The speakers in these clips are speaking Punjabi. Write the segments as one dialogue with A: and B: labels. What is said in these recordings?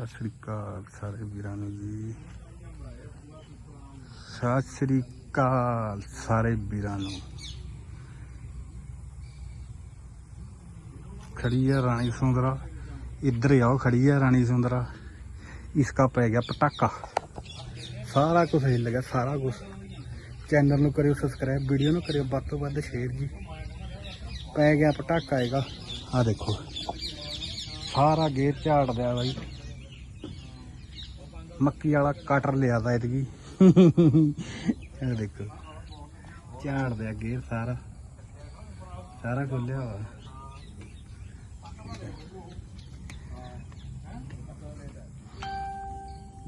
A: ਸਤਿ ਸ੍ਰੀ ਅਕਾਲ ਸਾਰੇ ਵੀਰਾਂ ਨੂੰ ਜੀ। ਸਤਿ ਸ੍ਰੀ ਅਕਾਲ ਸਾਰੇ ਵੀਰਾਂ ਨੂੰ। ਖੜੀ ਹੈ ਰਾਣੀ ਸੁੰਦਰਾ। ਇੱਧਰ ਆਓ, ਖੜੀ ਹੈ ਰਾਣੀ ਸੁੰਦਰਾ। ਇਸਕਾ ਪੈ ਗਿਆ ਪਟਾਕਾ। ਸਾਰਾ ਕੁਝ ਹਿੱਲ ਗਿਆ, ਸਾਰਾ ਕੁਝ ਚੈਨਲ ਨੂੰ ਕਰਿਓ ਸਬਸਕ੍ਰਾਈਬ ਵੀਡੀਓ ਨੂੰ ਕਰਿਓ, ਵੱਧ ਤੋਂ ਵੱਧ ਸ਼ੇਅਰ ਜੀ। ਪੈ ਗਿਆ ਪਟਾਕਾ ਹੈਗਾ। ਆ ਦੇਖੋ। ਸਾਰਾ ਗੇਰ ਝਾੜ ਦਿਆ ਬਾਈ। ਮੱਕੀ ਵਾਲਾ ਕਟਰ ਲਿਆ ਦਾ ਇਤਕੀ। ਇਹ ਦੇਖੋ। ਝਾੜ ਦਿਆ ਗੇਰ ਸਾਰਾ। ਸਾਰਾ ਖੋਲਿਆ ਵਾ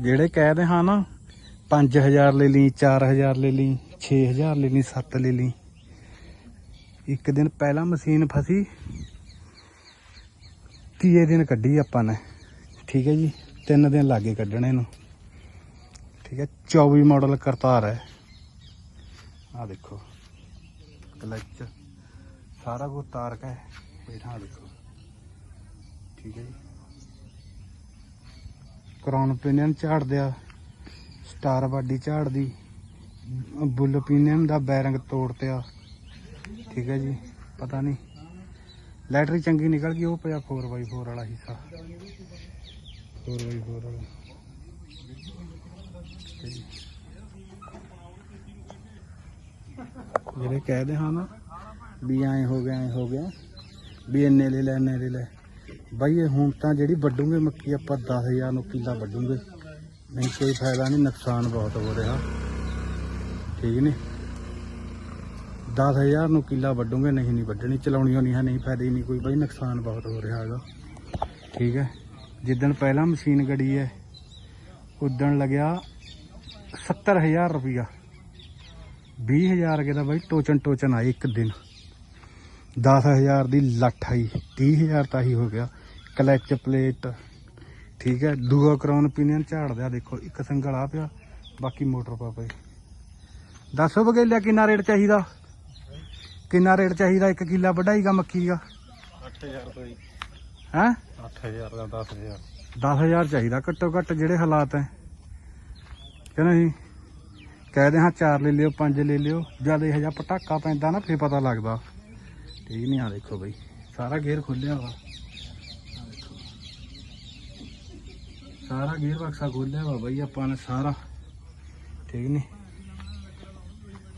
A: ਜਿਹੜੇ ਕਹਿਦੇ ਹਾਂ ਨਾ 5000 ਲੈ ਲਈ 4000 ਲੈ ਲਈ 6000 ਲੈ ਲਈ 7 ਲੈ ਲਈ। ਇੱਕ ਦਿਨ ਪਹਿਲਾਂ ਮਸ਼ੀਨ ਫਸੀ, ਤੀਏ ਦਿਨ ਕੱਢੀ ਆਪਾਂ ਨੇ। ਠੀਕ ਹੈ ਜੀ। ਤਿੰਨ ਦਿਨ ਲੱਗੇ ਕੱਢਣੇ ਨੂੰ। ਠੀਕ ਹੈ 24 ਮਾਡਲ ਕਰਤਾਰ ਹੈ। ਆ ਦੇਖੋ ਕਲਚ ਸਾਰਾ ਕੁਝ ਤਾਰ ਹੈ। ਬੈਠਾ ਦੇਖੋ, ਠੀਕ ਹੈ ਜੀ। ਕਰਾਉਨ ਪਿਨੀਅਨ ਝਾੜ ਦਿਆ ਸਟਾਰ ਬਾਡੀ ਝਾੜ ਦੀ ਬੁੱਲ ਪਿਨੀਅਨ ਦਾ ਬੈਰਿੰਗ ਤੋੜਤਿਆ ਠੀਕ ਹੈ ਜੀ, ਪਤਾ ਨਹੀਂ। ਲੈਟਰੀ ਚੰਗੀ ਨਿਕਲ ਗਈ, ਉਹ ਪਿਆ 4x4 ਵਾਲਾ ਹਿੱਸਾ। 4x4 ਵਾਲਾ ਠੀਕ ਹੈ ਜੀ। ਜਿਹੜੇ ਕਹਦੇ ਹਾਂ ਨਾ ਵੀ ਐਂ ਹੋ ਗਿਆ, ਐਂ ਹੋ ਗਿਆ, ਵੀ ਇੰਨੇ ਲੈ ਲੈ, ਇੰਨੇ ਲੈ ਲੈ। ਬਾਈ, ਇਹ ਹੁਣ ਤਾਂ ਜਿਹੜੀ ਵੱਢੂਗੇ ਮੱਕੀ, ਆਪਾਂ 10000 ਨੂੰ ਕਿੱਲਾ ਵੱਢੂਗੇ। ਨਹੀਂ ਕੋਈ ਫਾਇਦਾ ਨਹੀਂ, ਨੁਕਸਾਨ ਬਹੁਤ ਹੋ ਰਿਹਾ। ਠੀਕ ਨੇ 10000 ਨੂੰ ਕਿੱਲਾ ਵੱਢੂਗੇ, ਨਹੀਂ ਨਹੀਂ ਵੱਢਣੀ ਚਲਾਉਣੀਆਂ ਨਹੀਂ ਹੈ, ਨਹੀਂ ਫਾਇਦਾ ਹੀ ਨਹੀਂ ਕੋਈ। ਬਾਈ, ਨੁਕਸਾਨ ਬਹੁਤ ਹੋ ਰਿਹਾ ਹੈਗਾ। ਠੀਕ ਹੈ? ਜਿੱਦਣ ਪਹਿਲਾਂ ਮਸ਼ੀਨ ਗੜੀ ਹੈ, ਉਦਣ ਲੱਗਿਆ 70000 ਰੁਪਇਆ 20000 ਰੁਪਏ ਦਾ ਬਾਈ ਟੋਚਨ ਟੋਚਨ ਆਏ ਇੱਕ ਦਿਨ। 10000 ਦੀ ਲੱਠ ਆਈ 30000 ਤਾਂ ਹੀ ਹੋ ਗਿਆ। ਕਲਚ ਪਲੇਟ ਠੀਕ ਹੈ ਦੂਆ ਕਰਾਉਨ ਪੀਨੀਅਨ ਝਾੜ ਦਿਆ ਦੇਖੋ ਇੱਕ ਸੰਗਲ ਆ ਪਿਆ ਬਾਕੀ ਮੋਟਰ ਪਾ ਪਏ ਦੱਸੋ ਬਗੇਲਿਆ ਕਿੰਨਾ ਰੇਟ ਚਾਹੀਦਾ? ਕਿੰਨਾ ਰੇਟ ਚਾਹੀਦਾ? ਇੱਕ ਕਿੱਲਾ ਵਢਾਈਗਾ ਮੱਕੀ ਦਾ?
B: 8000 ਰੁਪਏ
A: ਹੈ?
B: 8000 ਦਾ 10000
A: 10000 ਚਾਹੀਦਾ ਘੱਟੋ ਘੱਟ ਜਿਹੜੇ ਹਾਲਾਤ ਹੈ। ਕਹਿੰਦਾ ਜੀ ਕਹਦੇ ਹਾਂ ਚਾਰ ਲੈ ਲਿਓ, ਪੰਜ ਲੈ ਲਿਓ। ਜਦ ਇਹ ਜਿਹਾ ਪਟਾਕਾ ਪੈਂਦਾ ਨਾ, ਫੇਰ ਪਤਾ ਲੱਗਦਾ। ਠੀਕ ਨਹੀਂ ਆ ਦੇਖੋ ਬਈ, ਸਾਰਾ ਗੇਅਰ ਖੁੱਲਿਆ ਵਾ। ਸਾਰਾ ਗੇਅਰ ਬਕਸਾ ਖੋਲਿਆ ਵਾ ਬਈ, ਆਪਾਂ ਨੇ ਸਾਰਾ। ਠੀਕ ਨਹੀਂ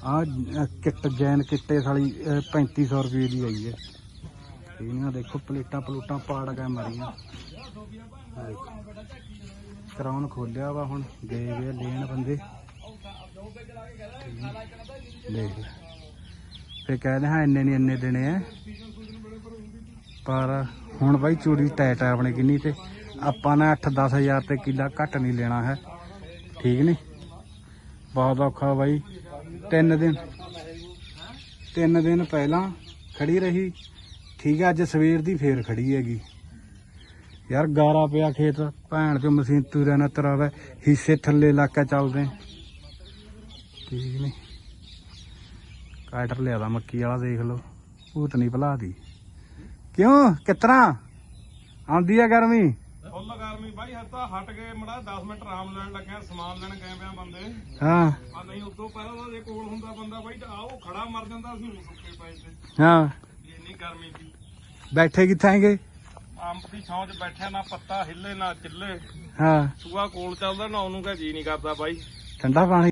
A: ਆ ਕਿੱਟ, ਜੈਨ ਕਿੱਟੇ ਸਾਲੀ ਅਹ 3500 ਰੁਪਏ ਦੀ ਆਈ ਹੈ। ਠੀਕ ਨਹੀਂ ਆ ਦੇਖੋ, ਪਲੇਟਾਂ ਪਲੂਟਾਂ ਪਾੜ ਕੇ ਮਰੀਆਂ। ਕਰਾਉਣ ਖੋਲਿਆ ਵਾ ਹੁਣ, ਗਏ ਵੇ ਲੈਣ ਬੰਦੇ। ਦੇਖ ਲੈ। ਫੇ ਕਹਿੰਦੇ ਹਾਂ ਇੰਨੇ ਨਹੀਂ ਇੰਨੇ ਦੇਣੇ ਆ ਪਰ ਹੁਣ ਬਾਈ ਚੂੜੀ ਟੈਟ ਆ ਆਪਣੇ ਕਿੰਨੀ ਤੇ ਆਪਾਂ ਨੇ 8-10 ਹਜ਼ਾਰ ਤੇ ਕਿੱਲਾ ਘੱਟ ਨਹੀਂ ਲੈਣਾ ਹੈ। ਠੀਕ ਨਹੀਂ ਬਹੁਤ ਔਖਾ ਬਾਈ। ਤਿੰਨ ਦਿਨ ਤਿੰਨ ਦਿਨ ਪਹਿਲਾਂ ਖੜੀ ਰਹੀ। ਠੀਕ ਹੈ ਅੱਜ ਸਵੇਰ ਦੀ ਫੇਰ ਖੜੀ ਹੈਗੀ। ਯਾਰ ਗਾਰਾ ਪਿਆ ਖੇਤ, ਭੈਣ ਤੇ ਮਸ਼ੀਨ ਤੁਰਿਆ ਨਾ ਤਰਾਵੇ, ਹਿੱਸੇ ਥੱਲੇ ਇਲਾਕਾ ਚੱਲਦੇ। ਠੀਕ ਨਹੀਂ? ਕਾਟਰ ਲਿਆਦਾ ਮੱਕੀ ਵਾਲਾ ਦੇਖ ਲਓ। ਭੂਤ ਨਹੀਂ ਭਲਾ ਦੀ ਕਿਉਂ? ਕਿਤਨਾ? ਆਉਂਦੀ ਆ ਗਰਮੀ?
B: ਫੁੱਲ ਗਰਮੀ ਬਾਈ ਹਰ ਤਾਂ ਹਟ ਗਏ ਮੜਾ 10 ਮਿੰਟ ਆਰਾਮ ਲੈਣ ਲੱਗਿਆ ਸਮਾਨ ਲੈਣ ਗਏ ਪਿਆ ਬੰਦੇ।
A: ਹਾਂ।
B: ਆ ਨਹੀਂ ਉਦੋਂ ਪਹਿਲਾਂ ਜੇ ਕੋਲ ਹੁੰਦਾ ਬੰਦਾ ਬਾਈ ਤਾਂ ਆਓ ਖੜਾ ਮਰ ਜਾਂਦਾ ਸੀ ਸੁੱਕੇ ਪਏ ਤੇ
A: ਹਾਂ।
B: ਇੰਨੀ ਗਰਮੀ ਸੀ।
A: ਬੈਠੇ ਕਿੱਥੇ ਹੈਗੇ?
B: ਅੰਬ ਦੀ ਛਾਂ 'ਚ ਬੈਠਿਆ ਨਾ ਪੱਤਾ ਹਿੱਲੇ ਨਾ ਚਿੱਲੇ।
A: ਹਾਂ।
B: ਸੂਆ ਕੋਲ ਚੱਲਦਾ ਨਾ ਉਹਨੂੰ ਕਹ ਜੀ ਨਹੀਂ ਕਰਦਾ ਬਾਈ।
A: ਠੰਡਾ ਪਾਣੀ।